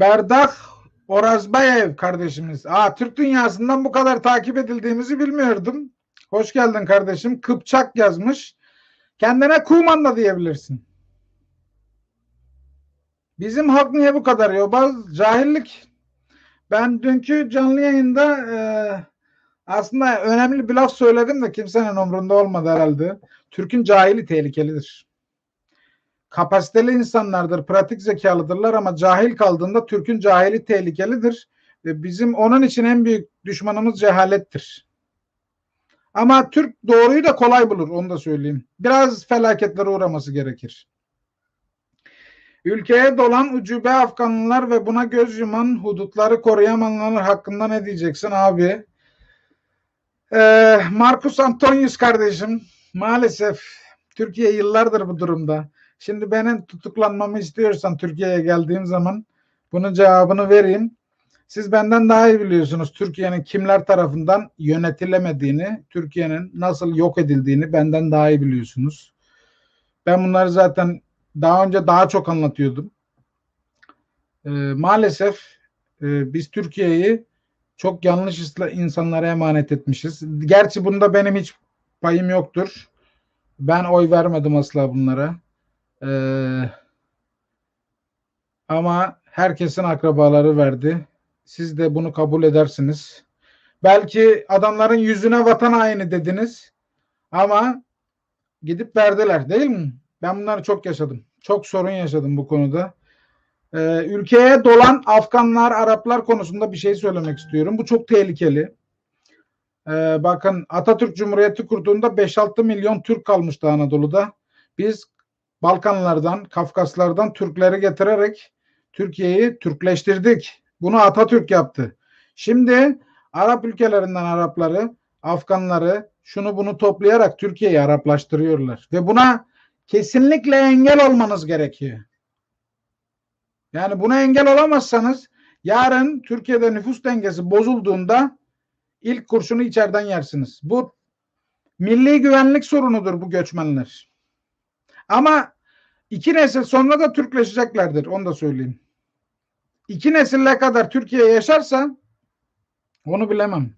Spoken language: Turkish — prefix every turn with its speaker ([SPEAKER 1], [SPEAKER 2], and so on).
[SPEAKER 1] Berdak Orazbayev kardeşimiz. Aa, Türk dünyasından bu kadar takip edildiğimizi bilmiyordum. Hoş geldin kardeşim. Kıpçak yazmış. Kendine Kuman da diyebilirsin. Bizim halk niye bu kadar yobaz? Cahillik. Ben dünkü canlı yayında e, aslında önemli bir laf söyledim de kimsenin umrunda olmadı herhalde. Türk'ün cahili tehlikelidir. Kapasiteli insanlardır, pratik zekalıdırlar ama cahil kaldığında Türk'ün cahili tehlikelidir. Ve bizim onun için en büyük düşmanımız cehalettir. Ama Türk doğruyu da kolay bulur, onu da söyleyeyim. Biraz felaketlere uğraması gerekir. Ülkeye dolan ucube Afganlılar ve buna göz yuman hudutları koruyamayanlar hakkında ne diyeceksin abi? Ee, Marcus Antonius kardeşim maalesef Türkiye yıllardır bu durumda. Şimdi benim tutuklanmamı istiyorsan Türkiye'ye geldiğim zaman bunun cevabını vereyim. Siz benden daha iyi biliyorsunuz Türkiye'nin kimler tarafından yönetilemediğini, Türkiye'nin nasıl yok edildiğini benden daha iyi biliyorsunuz. Ben bunları zaten daha önce daha çok anlatıyordum. Ee, maalesef e, biz Türkiye'yi çok yanlış insanlara emanet etmişiz. Gerçi bunda benim hiç payım yoktur. Ben oy vermedim asla bunlara. Ee, ama herkesin akrabaları verdi. Siz de bunu kabul edersiniz. Belki adamların yüzüne vatan haini dediniz. Ama gidip verdiler değil mi? Ben bunları çok yaşadım. Çok sorun yaşadım bu konuda. Ee, ülkeye dolan Afganlar, Araplar konusunda bir şey söylemek istiyorum. Bu çok tehlikeli. Ee, bakın Atatürk Cumhuriyeti kurduğunda 5-6 milyon Türk kalmıştı Anadolu'da. Biz Balkanlardan, Kafkaslardan Türkleri getirerek Türkiye'yi Türkleştirdik. Bunu Atatürk yaptı. Şimdi Arap ülkelerinden Arapları, Afganları şunu bunu toplayarak Türkiye'yi Araplaştırıyorlar. Ve buna kesinlikle engel olmanız gerekiyor. Yani buna engel olamazsanız yarın Türkiye'de nüfus dengesi bozulduğunda ilk kurşunu içeriden yersiniz. Bu milli güvenlik sorunudur bu göçmenler. Ama iki nesil sonra da Türkleşeceklerdir. Onu da söyleyeyim. İki nesille kadar Türkiye yaşarsa onu bilemem.